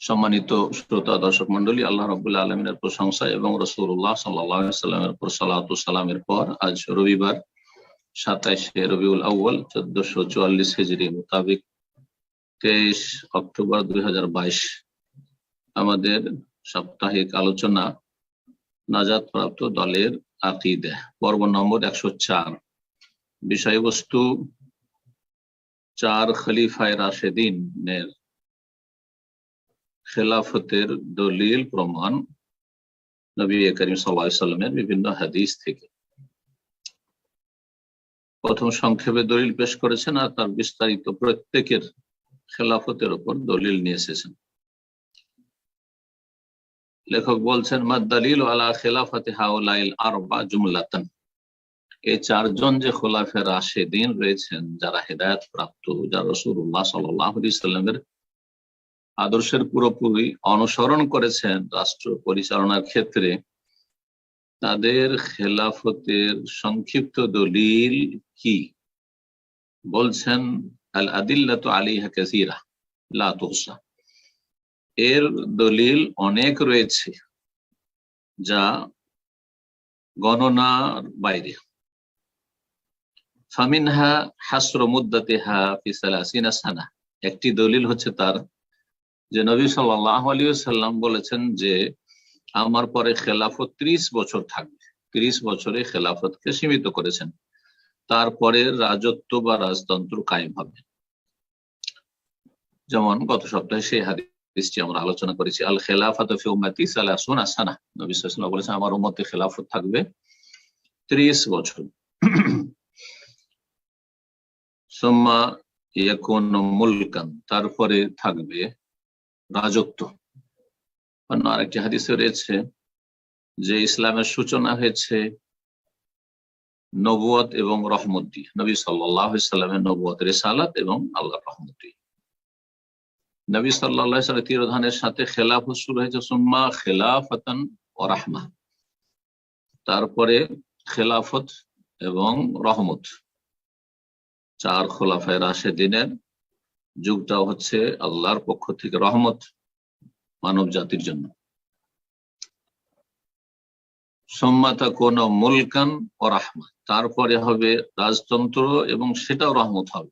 সম্মানিত শ্রোতা, দর্শক মন্ডলী, আল্লাহ রবুল্লা আলমিনের প্রশংসা এবং রসুল্লাহ সাল্লামের উপর সালাত সালামের পর আজ রবিবার সাতাইশে রবিউল আউ্ল চোদ্দশো চুয়াল্লিশ হিজড়ি মোতাবিক তেইশ অক্টোবর দুই হাজার বাইশ। আমাদের সাপ্তাহিক আলোচনা নাজাদ প্রাপ্ত দলের আকিদে। পর্ব নম্বর একশো চার। বিষয়বস্তু চার খলিফায় রাশেদিনের খেলাফতের দলিল প্রমাণ নবী করিম সাল্লামের বিভিন্ন হাদিস থেকে। প্রথম সংক্ষেপে দলিল পেশ করেছেন আর তার বিস্তারিত প্রত্যেকের খেলাফতের উপর দলিল নিয়ে এসেছেন। লেখক বলছেন মাদ্দালিল আলা খেলাফতে হাউলাইল আরবা জুমলাতান। এই চারজন যে খোলাফের রাশেদিন রয়েছেন, যারা হেদায়ত প্রাপ্ত, যারা রসুল্লাহ সাল্লাহ সাল্লামের আদর্শের পুরোপুরি অনুসরণ করেছেন রাষ্ট্র পরিচালনার ক্ষেত্রে, তাদের খেলাফতের সংক্ষিপ্ত দলিল কি? বলছেন আল আদিল্লাত আলী হাকিরা লাতুসা এর দলিল অনেক রয়েছে যা গণনার বাইরে। ফামিনহা হাসর মুদাতেহা ফিসালাসিনা সানা। একটি দলিল হচ্ছে তার যে নবী সাল্লাহ সাল্লাম বলেছেন যে আমার পরে খেলাফত ত্রিশ বছর থাকবে। ত্রিশ বছরে খেলাফতকে সীমিত করেছেন। তারপরে রাজত্ব বা রাজতন্ত্র কায়েম হবে। যেমন গত সপ্তাহে সেই হাদিসটি আমরা আলোচনা করেছি, আল খেলাফত আসানা নবী বলেছেন, আমার উম্মতে খেলাফত থাকবে ত্রিশ বছর। সোম্মা ইয়াকুন মুলকান, তারপরে থাকবে রাজত্ব অন্য আরেকটি হাদিসে রয়েছে যে ইসলামের সূচনা হয়েছে নবুয়ত এবং রহমত দিয়ে নবী সাল্লামের নবুয়ত রেসালাত এবং আল্লাহ রহমত নবী সাল্লাহ সাল্লাম তিরোধানের সাথে খেলাফ শুরু হয়েছে সুম্মা খেলাফতন ও রাহমা। তারপরে খেলাফত এবং রহমত। চার খোলাফায় রাশে দিনের যুগটা হচ্ছে আল্লাহর পক্ষ থেকে রহমত মানব জাতির জন্য। সম্মাতা কোন মুলকান ও রাহমা। তারপরে হবে রাজতন্ত্র এবং সেটাও রহমত হবে।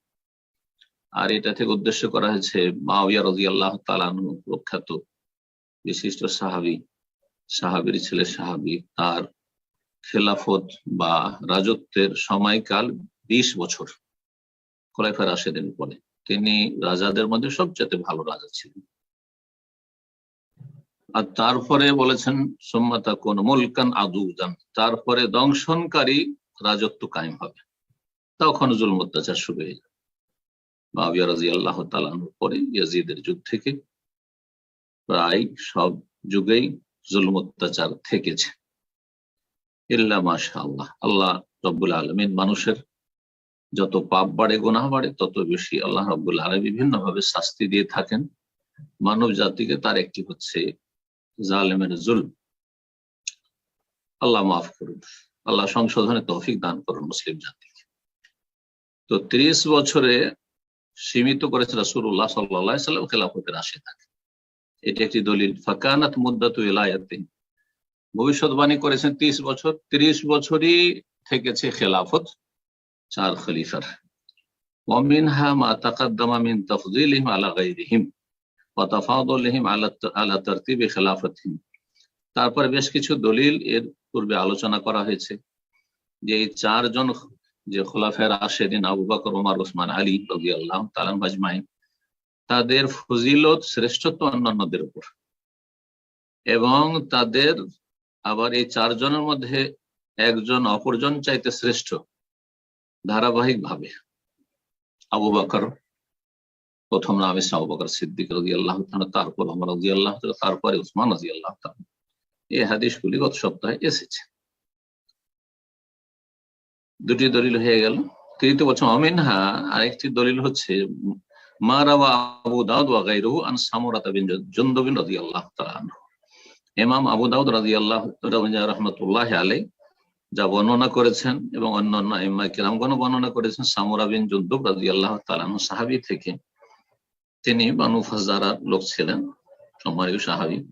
আর এটা থেকে উদ্দেশ্য করা হয়েছে মাওয়া রাজি আল্লাহ তালানু প্রখ্যাত বিশিষ্ট সাহাবি, সাহাবির ছেলে সাহাবি। তার খেলাফত বা রাজত্বের সময়কাল বিশ বছর খোলাইফার দিন পরে তিনি রাজাদের মধ্যে সবচেয়ে ভালো রাজা ছিলেন। আর তারপরে বলেছেন সোম্মাতা কোন মুলকান আদুজান তারপরে দংশনকারী রাজত্ব কায়েম হবে। তখন জুল অত্যাচার শুরু হয়ে যাবে। মাবিয়া রাজি আল্লাহ তালানোর পরে ইয়াজিদের যুগ থেকে প্রায় সব যুগেই জুল অত্যাচার থেকেছে। ইল্লা মাশা আল্লাহ আল্লাহ রব্বুল আলমিন মানুষের যত পাপ বাড়ে গোনা বাড়ে, তত বেশি আল্লাহ রব্বুল আলম বিভিন্ন ভাবে শাস্তি দিয়ে থাকেন। মানব জাতিকে তার একটি হচ্ছে জালেমের জুল আল্লাহ মাফ করুন। আল্লাহ সংশোধনে তৌফিক দান করুন মুসলিম জাতিকে। তো ত্রিশ বছরে সীমিত করেছে রাসুল্লাহ সাল্লাহ সাল্লাম খেলাফতের আসে থাকে এটি একটি দলিল। ফাকানাত মুদাতু এলায়াতে ভবিষ্যৎবাণী করেছেন ত্রিশ বছর। ত্রিশ বছরই থেকেছে খেলাফত। চার খলিফার ومنها ما تقدم من تفضيلهم على غيرهم وتفاضلهم على على ترتيب خلافتهم তারপরে বেশ কিছু দলিল এর পূর্বে আলোচনা করা হয়েছে যে এই চারজন যে খোলাফের আশেদিন আবু বকর ওমর ওসমান আলী রবি আল্লাহ তালাম আজমাইন তাদের ফজিলত শ্রেষ্ঠত্ব অন্যান্যদের উপর এবং তাদের আবার এই চারজনের মধ্যে একজন অপরজন চাইতে শ্রেষ্ঠ ধারাবাহিক ভাবে আবু বাকর প্রথম নাম ইসলাম বকর সিদ্দিক রাজি আল্লাহ তারপর আমার রাজি আল্লাহ তারপরে উসমান রাজি আল্লাহ এই হাদিসগুলি গত সপ্তাহে এসেছে। দুটি দলিল হয়ে গেল। তৃতীয় বছর অমিনহা, আরেকটি দলিল হচ্ছে, মা রাওয়া আবু দাউদ ওয়া গায়রুহু আন সামুরাতা বিন জুনদুব রাদিয়াল্লাহু তাআলা আবু দাউদ রাদিয়াল্লাহু রাহমাতুল্লাহি আলাইহি যা বর্ণনা করেছেন এবং অন্যান্য ইম্মা কিরামগণ বর্ণনা করেছেন সামুরা বিন জুনদুব রাদিয়াল্লাহু তাআলা আনহু সাহাবী থেকে। তিনি বানু ফাজারার লোক ছিলেন, সম্মানীয় সাহাবী।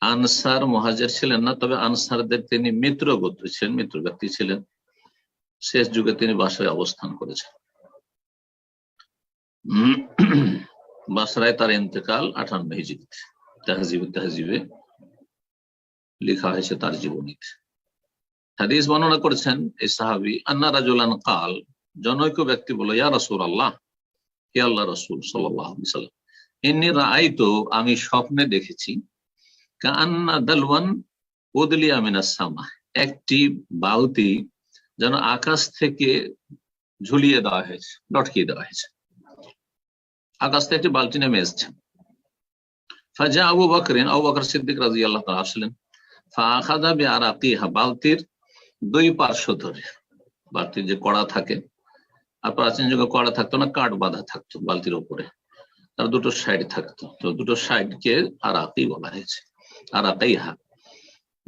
আনসার মহাজের ছিলেন না, তবে আনসারদের তিনি মিত্র গোত্র ছিলেন, মিত্র ব্যক্তি ছিলেন। শেষ যুগে তিনি বাসায় অবস্থান করেছেন। বাসরায় তার ইন্তেকাল আঠান্ন হিজিবিতে তাহজিবে তাহজিবে লেখা হয়েছে তার জীবনীতে। হাদিস বর্ণনা করেছেন এই সাহাবি, আন্না রাজুলান কাল জনৈক ব্যক্তি বলে, ইয়া রসুল আল্লাহ হে আল্লাহ রসুল সাল্লাম এমনি রায় তো আমি স্বপ্নে দেখেছি কান্না দালওয়ান উদলিয়া মিনাসামা একটি বালতি যেন আকাশ থেকে ঝুলিয়ে দেওয়া হয়েছে, লটকিয়ে দেওয়া হয়েছে আকাশ থেকে একটি বালতি নেমে এসছে ফাজা আবু বকরিন আবু বকর সিদ্দিক রাজি আল্লাহ আসলেন ফাখাদা বি আরাকিহা বালতির দুই পার্শ্ব ধরে। বালতির যে কড়া থাকে আর প্রাচীন যুগে কড়া থাকতো না কাঠ বাঁধা থাকতো বালতির উপরে তার দুটো সাইড থাকতো। তো দুটো সাইডকে আরাকি বলা হয়েছে। আরাকাইহা।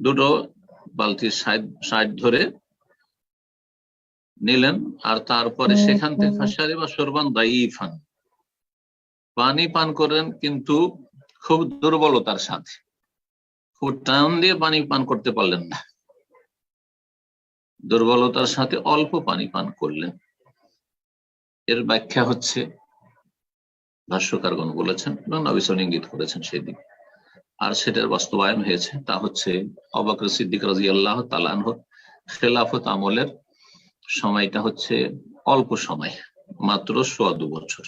দুটো বালতির সাইড সাইড ধরে নিলেন আর তারপরে সেখান থেকে ফাঁসারি বা সরবান দাইফান। পানি পান করেন কিন্তু খুব দুর্বলতার সাথে। খুব টান দিয়ে পানি পান করতে পারলেন না। দুর্বলতার সাথে অল্প পানি পান করলেন এর ব্যাখ্যা হচ্ছে, ভাষ্যকারগণ বলেছেন এবং নবিসন ইঙ্গিত করেছেন সেদিন আর সেটার বাস্তবায়ন হয়েছে, তা হচ্ছে অবাকর সিদ্দিক রাজি আল্লাহ তালানহ খেলাফত আমলের সময়টা হচ্ছে অল্প সময়, মাত্র সোয়া দু বছর।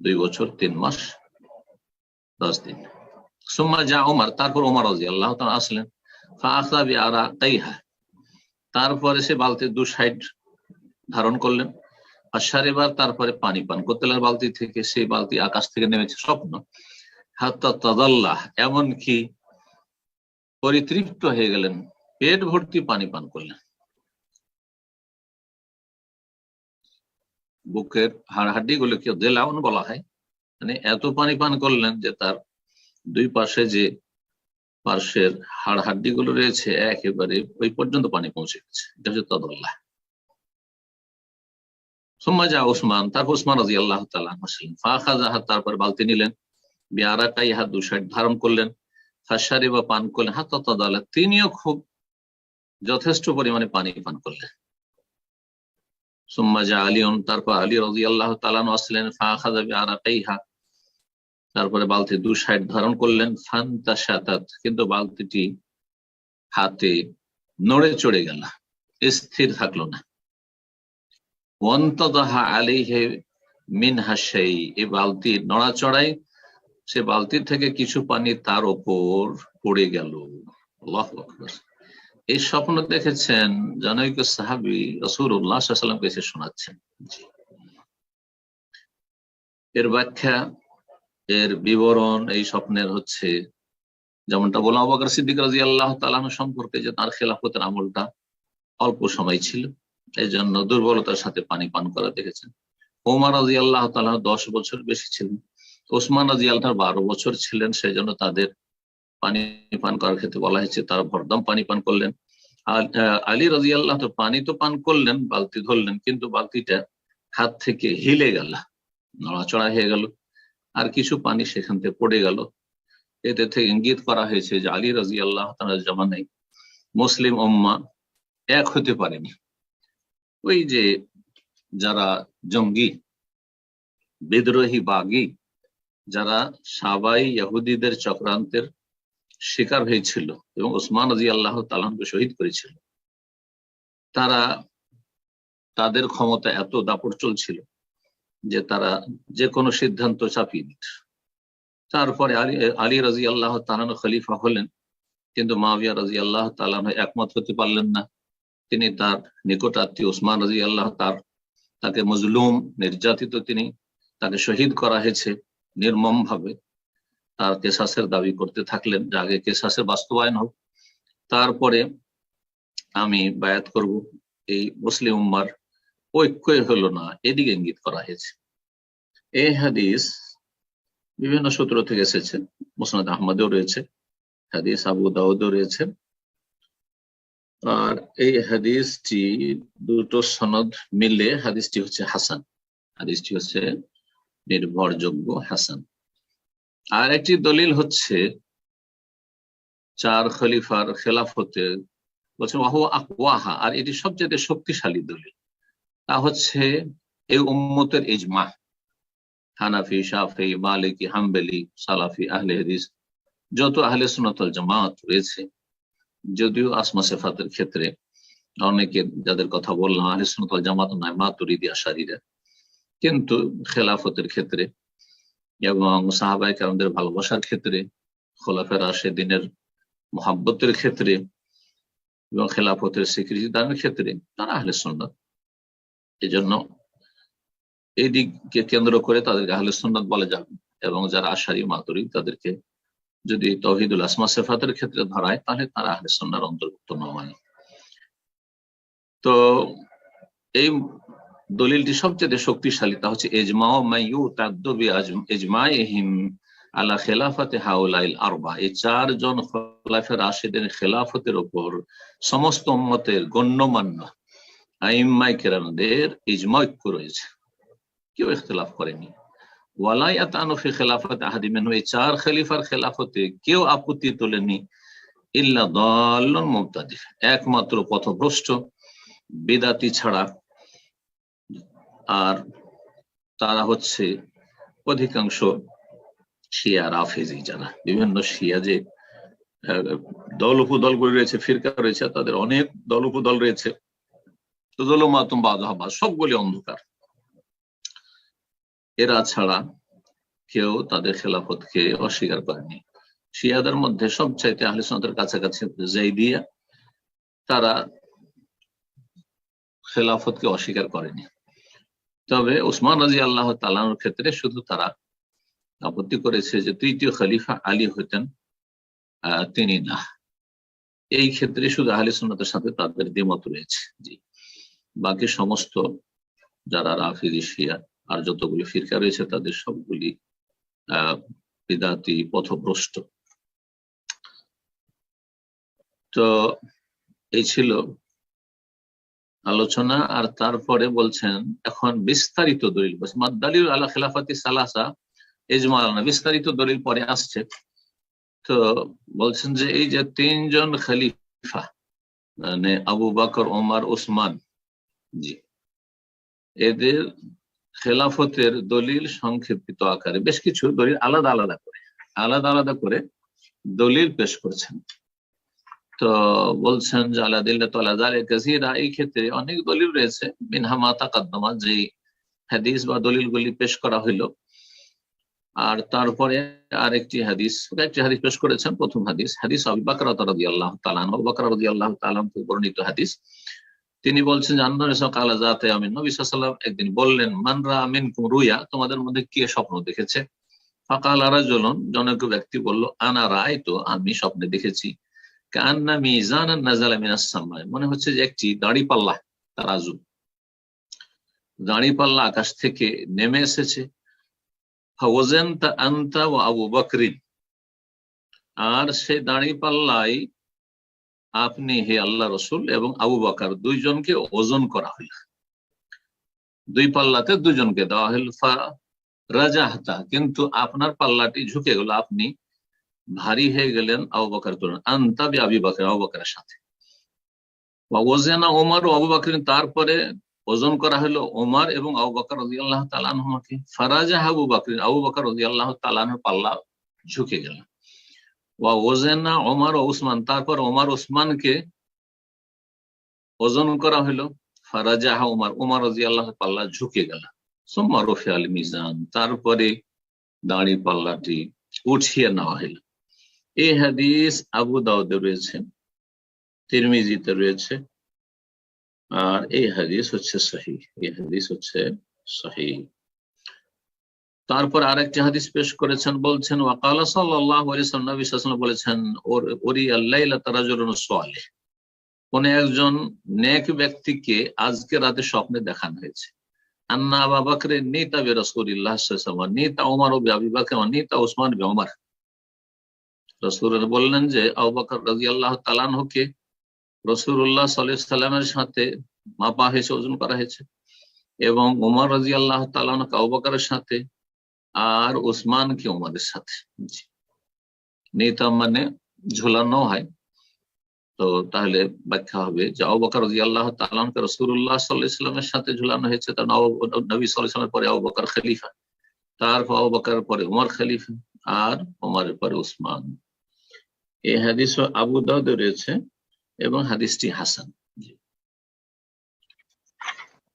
দুই বছর, তিন মাস, দশ দিন। সুম্মা যা ওমার তারপর ওমার রাজি আল্লাহ আসলেন ফাখি আরা তাইহা তারপরে সে বালতির দু সাইড ধারণ করলেন। আর সারেবার তারপরে পানি পান। করতে বালতি থেকে সেই বালতি আকাশ থেকে নেমেছে স্বপ্ন। হাত্তা তাদাল্লাহ, এমনকি পরিতৃপ্ত হয়ে গেলেন। পেট ভর্তি পানি পান করলেন। বুকের হাড়হাড্ডি গুলোকে দেলাউন বলা হয়। মানে এত পানি পান করলেন যে তার দুই পাশে যে পার্শ্বের হাড় হাড্ডি গুলো রয়েছে, একেবারে ওই পর্যন্ত পানি পৌঁছে গেছে। এটা হচ্ছে তদল্লাহ সোম্মা যা ওসমান তারপর ওসমান রাজি আল্লাহ তালা তারপর বালতি নিলেন। বিয়ারাকাই হাত দু সাইড ধারণ করলেন। ফাঁসারি বা পান করলেন। হাত তদাল্লাহ তিনিও খুব যথেষ্ট পরিমাণে পানি পান করলেন। সুম্মা যা আলিয়ন তারপর আলী রাজি আল্লাহ তালান আসলেন। ফাঁকা বিয়ারাকাই হাত তারপরে বালতি দু সাইড ধারণ করলেন, ফান্তা সাতাত। কিন্তু বালতিটি হাতে নড়ে চড়ে গেল, স্থির থাকল না। ওয়ান্তদাহা আলিহে মিন হাসাই এই বালতি নড়াচড়াই সে বালতির থেকে কিছু পানি তার ওপর পড়ে গেল। এই স্বপ্ন দেখেছেন জনৈক সাহাবি রসুর উল্লাহ সাল্লামকে এসে শোনাচ্ছেন? এর ব্যাখ্যা এর বিবরণ এই স্বপ্নের হচ্ছে। যেমনটা বললাম আবাকার সিদ্দিক রাজি আল্লাহ তালানো সম্পর্কে যে তার খেলাফতের আমলটা অল্প সময় ছিল এই জন্য দুর্বলতার সাথে পানি পান করা দেখেছেন। ওমার রাজি আল্লাহ তালাহ দশ বছর বেশি ছিলেন। ওসমান রাজি আল্লাহ বারো বছর ছিলেন সেই জন্য তাদের পানি পান করার ক্ষেত্রে বলা হয়েছে তারা ভরদম পানি পান করলেন। আলী রাজি আল্লাহ তো পানি তো পান করলেন, বালতি ধরলেন, কিন্তু বালতিটা হাত থেকে হিলে গেল, নড়াচড়া হয়ে গেল। আর কিছু পানি সেখান থেকে পড়ে গেল। এতে থেকে ইঙ্গিত করা হয়েছে যে আলী রাজি আল্লাহ জামানাই মুসলিম উম্মা এক হতে পারেনি। ওই যে যারা জঙ্গি, বিদ্রোহী, বাগি, যারা সাবাই ইহুদিদের চক্রান্তের শিকার হয়েছিল এবং ওসমান রাজি আল্লাহ তালাহকে শহীদ করেছিল, তারা তাদের ক্ষমতা এত দাপট চলছিল যে তারা যে কোনো সিদ্ধান্ত চাপিয়ে দিত। তারপরে আলী আলী রাজি আল্লাহ তালানো খলিফা হলেন, কিন্তু মাবিয়া রাজি আল্লাহ তালান একমত হতে পারলেন না। তিনি তার নিকট আত্মীয় ওসমান রাজি আল্লাহ তার, তাকে মজলুম, নির্যাতিত তিনি, তাকে শহীদ করা হয়েছে নির্মম ভাবে তার কেসাসের দাবি করতে থাকলেন যে আগে কেসাসের বাস্তবায়ন হোক। তারপরে আমি বায়াত করব এই মুসলিম উম্মার ঐক্যই হলো না, এদিকে ইঙ্গিত করা হয়েছে। এই হাদিস বিভিন্ন সূত্র থেকে এসেছে, মুসনাদ আহমদেও রয়েছে, হাদিস আবু দাউদও রয়েছে। আর এই হাদিসটি দুটো সনদ মিলে, হাদিসটি হচ্ছে হাসান, হাদিসটি হচ্ছে নির্ভরযোগ্য হাসান। আর একটি দলিল হচ্ছে, চার খলিফার খেলাফতে ওয়াহা আর এটি সবচেয়ে শক্তিশালী দলিল। তা হচ্ছে এই উম্মতের ইজমা। হানাফি, শাফি, মালিকি, হাম্বেলি, সালাফি, আহলে হাদিস, যত আহলে সুনতল জামাত রয়েছে, যদিও আসমা সেফাতের ক্ষেত্রে অনেকে যাদের কথা বললাম, আহলে সুনতল জামাত নয়, মাতুরিদি আশারিরা। কিন্তু খেলাফতের ক্ষেত্রে এবং সাহাবাই কারণদের ভালোবাসার ক্ষেত্রে, খোলাফের আসে দিনের মহাব্বতের ক্ষেত্রে এবং খেলাফতের স্বীকৃতি দানের ক্ষেত্রে তারা আহলে সুন্নত এই জন্য এই দিককে কেন্দ্র করে তাদেরকে আহলে সুন্নত বলা যাবে এবং যারা আশারি মাতুরি, তাদেরকে যদি তহিদুল আসমা সেফাতের ক্ষেত্রে ধরায়, তাহলে তারা আহলে সন্ন্যার অন্তর্ভুক্ত নয়। তো এই দলিলটি সবচেয়ে শক্তিশালী, তা হচ্ছে এজমাও মাইউ তাদ্দবি এজমাইহিম আলা খেলাফতে হাউলাইল আরবা। এই চারজন খোলাফের রাশেদের খেলাফতের ওপর সমস্ত উম্মতের গণ্যমান্য আইম্মাই কেরামদের ইজমা রয়েছে কেউ ইখতলাফ করেনি ওয়ালায়াত আনফি খেলাফত আহাদিমেন এই চার খলিফার খেলাফতে কেউ আপত্তি তোলেনি ইল্লা দল্লন মুবতাদি একমাত্র পথভ্রষ্ট বেদাতি ছাড়া আর তারা হচ্ছে অধিকাংশ শিয়া রাফেজি যারা বিভিন্ন শিয়া যে দল উপদলগুলি রয়েছে ফিরকা রয়েছে তাদের অনেক দল উপদল রয়েছে সবগুলি অন্ধকার। এরা ছাড়া কেউ তাদের খেলাফতকে অস্বীকার করেনি। শিয়াদের মধ্যে সবচাইতে আহলে সন্তের কাছাকাছি জাইদিয়া, তারা খেলাফতকে অস্বীকার করেনি। তবে উসমান রাজি আল্লাহ তালানোর ক্ষেত্রে শুধু তারা আপত্তি করেছে যে তৃতীয় খলিফা আলী হইতেন তিনি না। এই ক্ষেত্রে শুধু আহলে সুন্নতের সাথে তাদের দ্বিমত রয়েছে। জি। বাকি সমস্ত যারা শিয়া আর যতগুলি ফিরকা রয়েছে, তাদের সবগুলি বিদাতি পথভ্রষ্ট। তো এই ছিল আলোচনা, আর তারপরে বলছেন, এখন বিস্তারিত দলিল। মাদ্দালিল আল্লাহ খেলাফাতি সালাসা এজমাল বিস্তারিত দলিল পরে আসছে। তো বলছেন যে, এই যে তিনজন খলিফা মানে আবু বাকর, ওমার, ওসমান এদের খেলাফতের দলিল সংক্ষেপিত আকারে, বেশ কিছু দলিল আলাদা আলাদা করে, আলাদা আলাদা করে দলিল পেশ করছেন। তো বলছেন যে আলাদিল্লা এই ক্ষেত্রে অনেক দলিল রয়েছে মিনহামা তাকাদ্দমা যে হাদিস বা দলিলগুলি পেশ করা হইল। আর তারপরে আরেকটি হাদিস একটি হাদিস পেশ করেছেন। প্রথম হাদিস হাদিস আবু বাকর রাদি আল্লাহ তালান বাকর রাদি আল্লাহ তালান বর্ণিত হাদিস তিনি বলছেন যে আন্না যাতে আমি নবী সাল্লাম একদিন বললেন মানরা আমিন রুইয়া তোমাদের মধ্যে কে স্বপ্ন দেখেছে? ফাকাল আরা জলন জনক ব্যক্তি বলল, আনা রায় তো আমি স্বপ্নে দেখেছি। কান্না মিজান নাজালা মিনাস মনে হচ্ছে যে একটি দাড়ি পাল্লা তারাজু দাড়ি পাল্লা আকাশ থেকে নেমে এসেছে। আন্তা ও আবু বকরিন। আর সেই দাড়ি পাল্লাই আপনি হে আল্লাহ রসুল এবং আবু বাকার দুইজনকে ওজন করা হইল। দুই পাল্লাতে দুজনকে দেওয়া হইল। রাজা হাতা কিন্তু আপনার পাল্লাটি ঝুঁকে গেল। আপনি ভারী হয়ে গেলেন আবু বাকার আন্তাবি আবি বাকর, আবু বাকারের সাথে। ওজেনা ওমর ও আবু বাকর তারপরে ওজন করা হলো ওমর এবং আবু বাকর রাজি আল্লাহ তালানহমাকে ফারাজা আবু বাকরিন আবু বাকর রাজি আল্লাহ তালানহ পাল্লা ঝুঁকে গেল। ওয়া ওজেনা ওমর ও উসমান, তারপর ওমর ওসমানকে ওজন করা হলো। ফারাজা উমার উমার রাজি আল্লাহ পাল্লা ঝুঁকে গেল। সোম্মা রফি আল মিজান, তারপরে দাঁড়ি পাল্লাটি উঠিয়ে নেওয়া হইল এই হাদিস আবু দাউদে রয়েছে, তিরমিজিতে রয়েছে, আর এই হাদিস হচ্ছে সহি এই হাদিস হচ্ছে সহি তারপর আরেকটি হাদিস পেশ করেছেন, বলছেন, ওয়াকালা সাল্লাহ নবী বলেছেন, ওর, ওরি আল্লাহ তারাজুল কোন একজন নেক ব্যক্তিকে আজকে রাতে স্বপ্নে দেখানো হয়েছে। আন্না নেতা ওমার নেতা ওসমান বললেন যে সাথে মাপা হয়েছে, ওজন করা হয়েছে। এবং উমর রাজি আল্লাহ তালানহকে আবু সাথে আর ওসমানকে উমারের সাথে? নেতা মানে ঝুলানো হয়। তো তাহলে ব্যাখ্যা হবে যে রাজি আল্লাহ তালামকে রসুল্লাহ সাল্লাহ ইসলামের সাথে ঝুলানো হয়েছে তার নবী সাল্লামের পরে আবুবাকর খলিফা। তারপর আবুবাকর পরে উমর খলিফা আর উমরের পরে উসমান এই হাদিস আবু রয়েছে এবং হাদিসটি হাসান।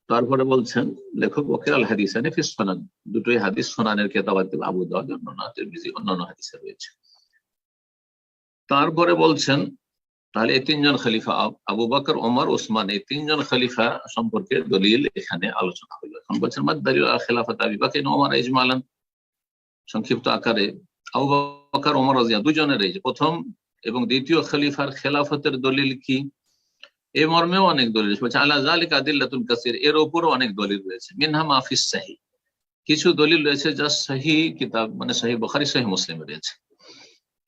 তারপরে বলছেন, লেখক ওকে আল হাদিস সোনান। দুটোই হাদিস সোনানের কেতাবাদ আবু দাউদ, অন্যান্য অন্যান্য হাদিসে রয়েছে। তারপরে বলছেন, তাহলে এই তিনজন খলিফা, আবু বাকর, ওমর, ওসমান, এই তিনজন খলিফা সম্পর্কে দলিল এখানে আলোচনা হইল এখন বলছেন মাদ্দারি খেলাফত আবি বাকিন ওমর ইজমালান। সংক্ষিপ্ত আকারে, আবু বাকর, ওমর রাজিয়া দুজনের এই প্রথম এবং দ্বিতীয় খলিফার খেলাফতের দলিল কি? এ মর্মেও অনেক দলিল বলছে আল্লাহ জালিক আদিল্লাতুল কাসির এর ওপরও অনেক দলিল রয়েছে। মিনহা মাহফিস সাহি। কিছু দলিল রয়েছে যা সহি কিতাব মানে সহি বখারি, সহি মুসলিম রয়েছে।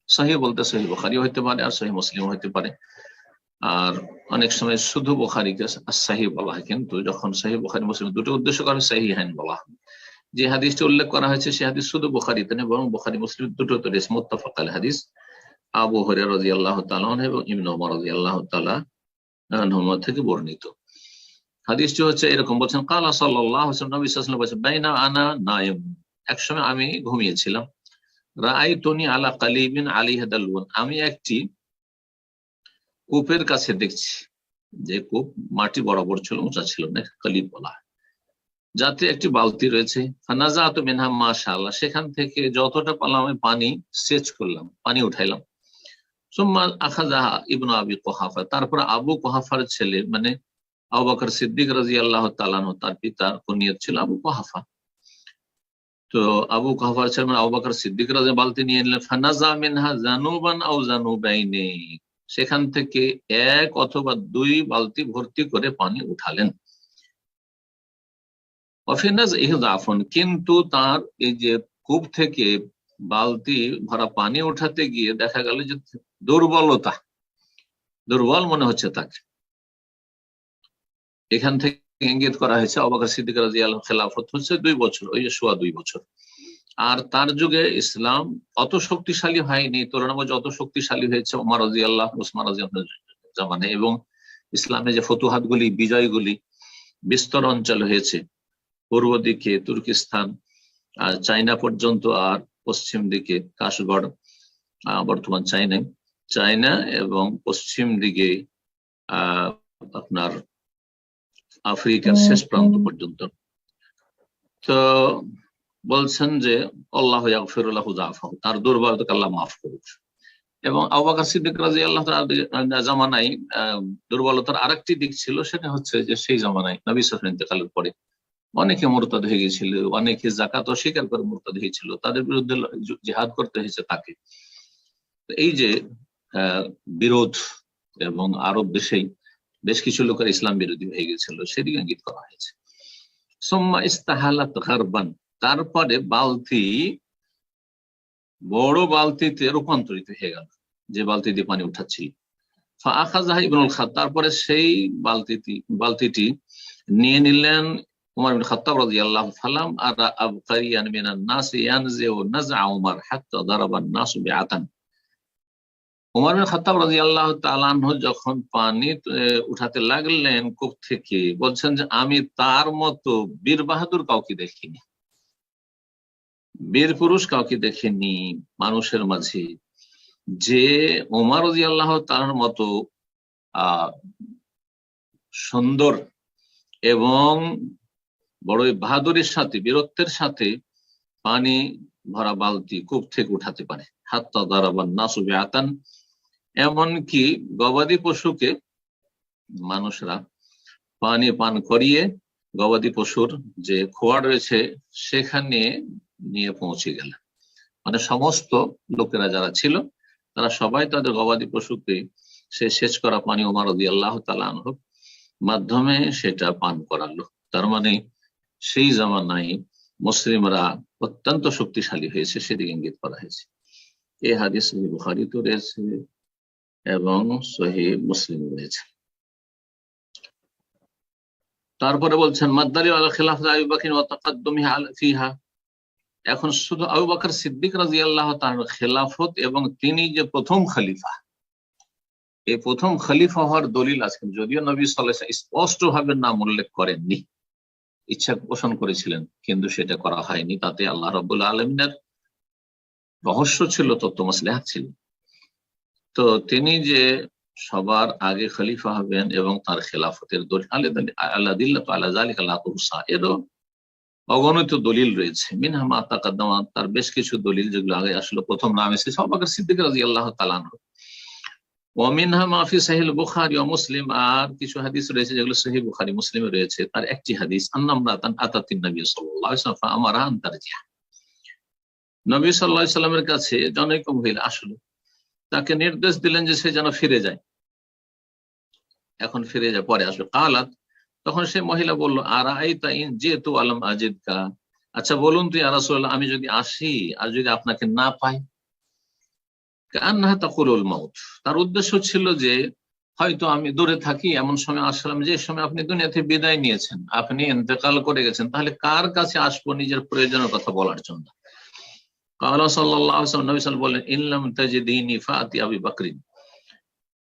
সহি বলতে সহি বখারি হইতে পারে আর সহি মুসলিম হইতে পারে। আর অনেক সময় শুধু বোখারিকে সাহি বলা হয়, কিন্তু যখন সাহি, বোখারি, মুসলিম দুটো উদ্দেশ্য করে, সাহি হাইন বলা হয়। যে হাদিসটি উল্লেখ করা হয়েছে, সে হাদিস শুধু বোখারিতে নেই, বরং বোখারি, মুসলিম দুটো তো রয়েছে। মোত্তাফাক আল হাদিস, আবু হরিয়া রাজি আল্লাহ তালাহ এবং ইমন রাজি আল্লাহ তালা থেকে বর্ণিত। হাদিসটি হচ্ছে এরকম, বলছেন, কালা সাল্লাহ নবী বলছেন, বাইনা আনা নায়ম। একসময় আমি ঘুমিয়েছিলাম। রাই তনি আলা কালিবিন আলী হাদালুন আমি একটি কূপের কাছে দেখছি, যে কূপ মাটি বরাবর ছিল, উঁচা ছিল না কালিব বলা। যাতে একটি বালতি রয়েছে। ফানাজাত মিনহা, মাশাআল্লাহ। সেখান থেকে যতটা পারলাম আমি পানি সেচ করলাম, পানি উঠাইলাম। সুম্মা আখাজাহা ইবনু আবি কোহাফা। তারপর আবু কোহাফার ছেলে মানে আবু বকর সিদ্দিক রাজি আল্লাহ তালানো তার পিতার কুনিয়ত ছিল আবু কোহাফা। তো আবু কাহার ছিলেন আবু বাকর সিদ্দিক রাজা বালতি নিয়ে নিলেন ফানাজা মিনহা জানুবান আউ জানুবাইনে। সেখান থেকে এক অথবা দুই বালতি ভর্তি করে পানি উঠালেন। অফিনাজ ইহদাফন কিন্তু তার এই যে কূপ থেকে বালতি ভরা পানি উঠাতে গিয়ে দেখা গেল যে দুর্বলতা, দুর্বল মনে হচ্ছে তাকে। এখান থেকে ইঙ্গিত করা হয়েছে অবাকার সিদ্দিক খেলাফত হচ্ছে দুই বছর, ওই সোয়া দুই বছর। আর তার যুগে ইসলাম অত শক্তিশালী হয়নি, তুলনামূলক অত শক্তিশালী হয়েছে ওমার রাজি আল্লাহ উসমান রাজি জামানে এবং ইসলামে যে ফতুহাতগুলি, বিজয়গুলি বিস্তর অঞ্চল হয়েছে। পূর্ব দিকে তুর্কিস্তান, আর চাইনা পর্যন্ত আর পশ্চিম দিকে কাশগড় বর্তমান চাইনায় চাইনা এবং পশ্চিম দিকে আপনার আফ্রিকার শেষ প্রান্ত পর্যন্ত। তো বলছেন যে আল্লাহ ফিরুল্লাহ তার দুর্বলতাকে আল্লাহ মাফ করুক। এবং আবাকার সিদ্দিক রাজি আল্লাহ জামানায় দুর্বলতার আরেকটি দিক ছিল সেটা হচ্ছে যে সেই জামানায় নবী সাফর ইন্তেকালের পরে অনেকে মোরতাদ হয়ে গেছিল, অনেকে জাকাত অস্বীকার করে মোরতাদ হয়েছিল, তাদের বিরুদ্ধে জেহাদ করতে হয়েছে তাকে। এই যে বিরোধ এবং আরব দেশেই বেশ কিছু লোকের ইসলাম বিরোধী হয়ে গেছিল, সেদিকে ইঙ্গিত করা হয়েছে। সোম্মা ইস্তাহালাত গারবান, তারপরে বালতি, বড় বালতিতে রূপান্তরিত হয়ে গেল, যে বালতি দিয়ে পানি উঠাচ্ছিল ইবনুল খাত তারপরে সেই বালতিটি বালতিটি নিয়ে নিলেন উমর খাত্তাব রাদিয়াল্লাহু আবকারিয়ান মিনান নাস নাযআ উমর হাত্তা নাস বিআতান। উমর খাতাব রাজি আল্লাহ তালাহ যখন পানি উঠাতে লাগলেন কূপ থেকে, বলছেন যে, আমি তার মতো বীর বাহাদুর কাউকে দেখিনি। বীর পুরুষ কাউকে দেখিনি মানুষের মাঝে। যে উমার রাজি আল্লাহ তার মতো সুন্দর এবং বড়ই বাহাদুরের সাথে, বীরত্বের সাথে পানি ভরা বালতি কূপ থেকে উঠাতে পারে। হাত্তা দারাবান নাসুবে আতান এমনকি গবাদি পশুকে মানুষরা পানি পান করিয়ে গবাদি পশুর যে খোয়া রয়েছে সেখানে নিয়ে পৌঁছে গেলেন মানে সমস্ত লোকেরা যারা ছিল, তারা সবাই তাদের গবাদি পশুকে সে শেষ করা পানি ওমার আল্লাহ তালানহ মাধ্যমে সেটা পান করালো। তার মানে সেই জামানায় মুসলিমরা অত্যন্ত শক্তিশালী হয়েছে, সেদিকে ইঙ্গিত করা হয়েছে। এই হাদিস তো রয়েছে এবং সহি মুসলিম রয়েছে। তারপরে বলছেন মাদ্দারি আল খিলাফ আবু বকর তাকাদ্দুমি ফিহা। এখন শুধু আবু বকর সিদ্দিক রাদিয়াল্লাহু তাআলা খেলাফত এবং তিনি যে প্রথম খলিফা, এই প্রথম খলিফা হওয়ার দলিল আছেন। যদিও নবী সাল্লাল্লাহু আলাইহি স্পষ্ট ভাবে নাম উল্লেখ করেননি। ইচ্ছা পোষণ করেছিলেন, কিন্তু সেটা করা হয়নি। তাতে আল্লাহ রবুল্লা আলমিনের রহস্য ছিল, তত্ত্ব ছিল। তো তিনি যে সবার আগে খলিফা হবেন এবং তার খেলাফতের অগণিত দলিল রয়েছে। মিনহা মা তার বেশ কিছু দলিল যেগুলো আগে আসলে। প্রথম নাম এসেছে সবাকের সিদ্দিক রাজি আল্লাহ তালানো মাফি সাহিল বুখারি ও মুসলিম আর কিছু হাদিস রয়েছে যেগুলো বুখারি মুসলিমে রয়েছে। তার একটি হাদিস আতাতিন নবী নবী সাল্লামের কাছে জনৈক মহিলা আসলো। তাকে নির্দেশ দিলেন যে সে যেন ফিরে যায়। এখন ফিরে যায়, পরে আসবে। কালাত, তখন সে মহিলা বলল আর আইতা ইন যেহেতু আলম আজিদ কা আচ্ছা বলুন তুই আরাসুল্লাহ আমি যদি আসি আর যদি আপনাকে না পাই তার উদ্দেশ্য ছিল যে, হয়তো আমি দূরে থাকি, এমন সময় আসলাম যে সময় আপনি দুনিয়াতে বিদায় নিয়েছেন, আপনি ইন্তেকাল করে গেছেন, তাহলে কার কাছে আসব নিজের প্রয়োজনের কথা বলার জন্য? বললেন ইনলাম তাজিদিনী ফাতি আবি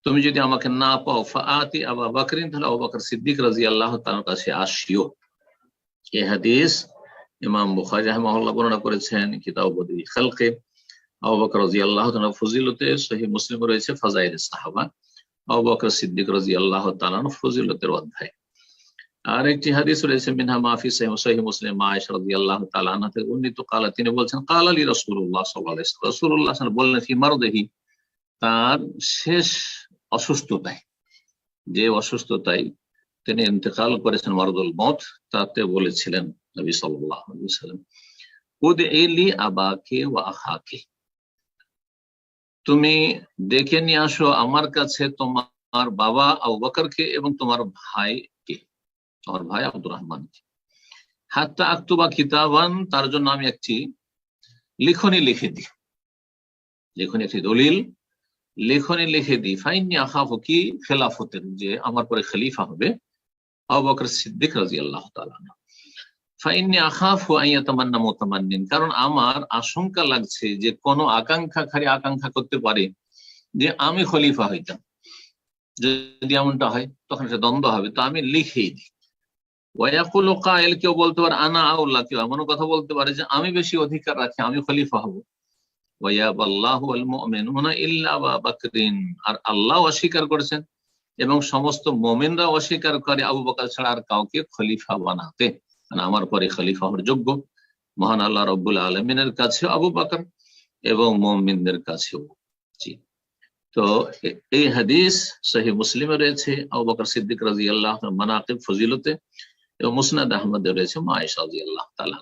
তুমি যদি আমাকে না পাও ফাতি আবা বাকরিন, তাহলে আবু সিদ্দিক রাজি আল্লাহ তার কাছে আসিও। এ হাদিস ইমাম বুখারি রহমাহুল্লাহ বর্ণনা করেছেন কিতাব খালকে। আবু বকর রাজি আল্লাহ ফজিলতে সহি মুসলিম রয়েছে সাহাবা। আবু বকর সিদ্দিক রাজি আল্লাহ ফজিলতের অধ্যায়। আর একটি হাদিস রয়েছে, মিনহা মাফি সহি মুসলিম মায়েশ রাজি আল্লাহ তালান থেকে উন্নীত। কালা, তিনি বলছেন, কাল আলী রসুল্লাহ সাল্লাহ রসুল্লাহ বললেন, ফি মারদেহি। তার শেষ অসুস্থতায়, যে অসুস্থতায় তিনি ইন্তেকাল করেছেন মারদুল মত তাতে বলেছিলেন নবী সাল্লাহ সাল্লাম উদ এলি আবাকে ও আহাকে তুমি দেখে নিয়ে আসো আমার কাছে তোমার বাবা আবু বকরকে এবং তোমার ভাইকে। তোমার ভাই আব্দুর রহমানকে। হাত্তা আক্তুবা কিতাবান, তার জন্য আমি একটি লিখনি লিখে দিই। লিখনি একটি দলিল, লেখনে লিখে দিই। ফাইনি আখাফ কি খেলাফতের যে আমার পরে খলিফা হবে আবু বকর সিদ্দিক রাজি আল্লাহ ফাইনি আখাফ আইয়াতামান্না মোতামান্নিন। কারণ আমার আশঙ্কা লাগছে যে কোন আকাঙ্ক্ষা খালি আকাঙ্ক্ষা করতে পারে যে আমি খলিফা হইতাম। যদি এমনটা হয়, তখন সে দ্বন্দ্ব হবে। তো আমি লিখেই দিই। ওয়াকুল কায়েল কেউ বলতে পারে, আনা আউল্লাহ কেউ এমনও কথা বলতে পারে যে, আমি বেশি অধিকার রাখি, আমি খলিফা হব। আর আল্লাহ অস্বীকার করেছেন এবং সমস্ত মোমেনরা অস্বীকার করে, আবু বকার ছাড়া আর কাউকে খলিফা বানাতে। আমার পরে খলিফা হওয়ার যোগ্য। মহান আল্লাহ রব্বুল আলমিনের কাছে আবু বাকর এবং মোমিনদের কাছেও জি তো এই হাদিস সহি মুসলিমে রয়েছে আবু বকর সিদ্দিক রাজি আল্লাহ মানাকিব ফজিলতে এবং মুসনাদ আহমদে রয়েছে মায়েশা রাজি আল্লাহ তালা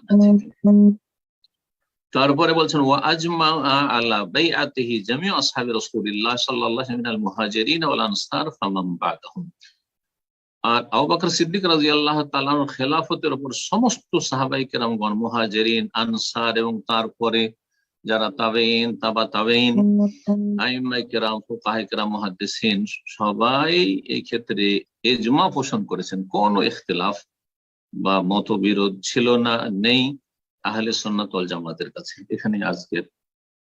তারপরে বলছেন ওয়া আজমা আলা বাইআতিহি জামিউ আসহাবি রাসূলিল্লাহ সাল্লাল্লাহু আলাইহি মিনাল মুহাজিরিন ওয়াল আনসার ফামান বাদাহুম। আর আবু বকর সিদ্দিক আল্লাহ তাআলার খেলাফতের ওপর সমস্ত সাহাবাই কেরামগণ, মুহাজিরিন, আনসার এবং তারপরে যারা তাবেইন তাবা তাবেইন আইমাই কেরাম ফুকাহাই কেরাম, মুহাদ্দিসিন সবাই এই ক্ষেত্রে ইজমা পোষণ করেছেন। কোন ইখতিলাফ বা মতবিরোধ ছিল না, নেই আহলে সন্ন্যত জামাতের কাছে। এখানে আজকের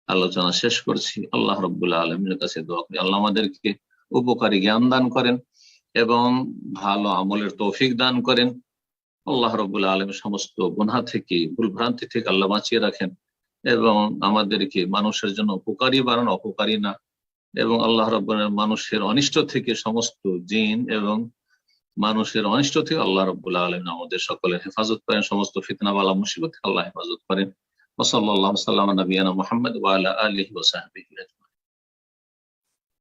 আলোচনা শেষ করছি। আল্লাহ রব্বুল্লাহ আলমের কাছে দোয়া করি। আল্লাহ আমাদেরকে উপকারী জ্ঞান দান করেন। এবং ভালো আমলের তৌফিক দান করেন। আল্লাহ রব্বুল্লাহ আলম সমস্ত গুনহা থেকে, ভুলভ্রান্তি থেকে আল্লাহ বাঁচিয়ে রাখেন এবং আমাদেরকে মানুষের জন্য উপকারী বানান, অপকারী না। এবং আল্লাহ রব্বুল্লাহ মানুষের অনিষ্ট থেকে সমস্ত জিন এবং মানুষের অনিষ্ট থেকে আল্লাহ রব্বুল্লাহ আলম আমাদের সকলের হেফাজত করেন, সমস্ত ফিতনাওয়ালা মুসিবত আল্লাহ হেফাজত করেন। ওসল্লাহ সাল্লাম নবীনা মোহাম্মদ ওয়ালা আলহি ওসাহাবি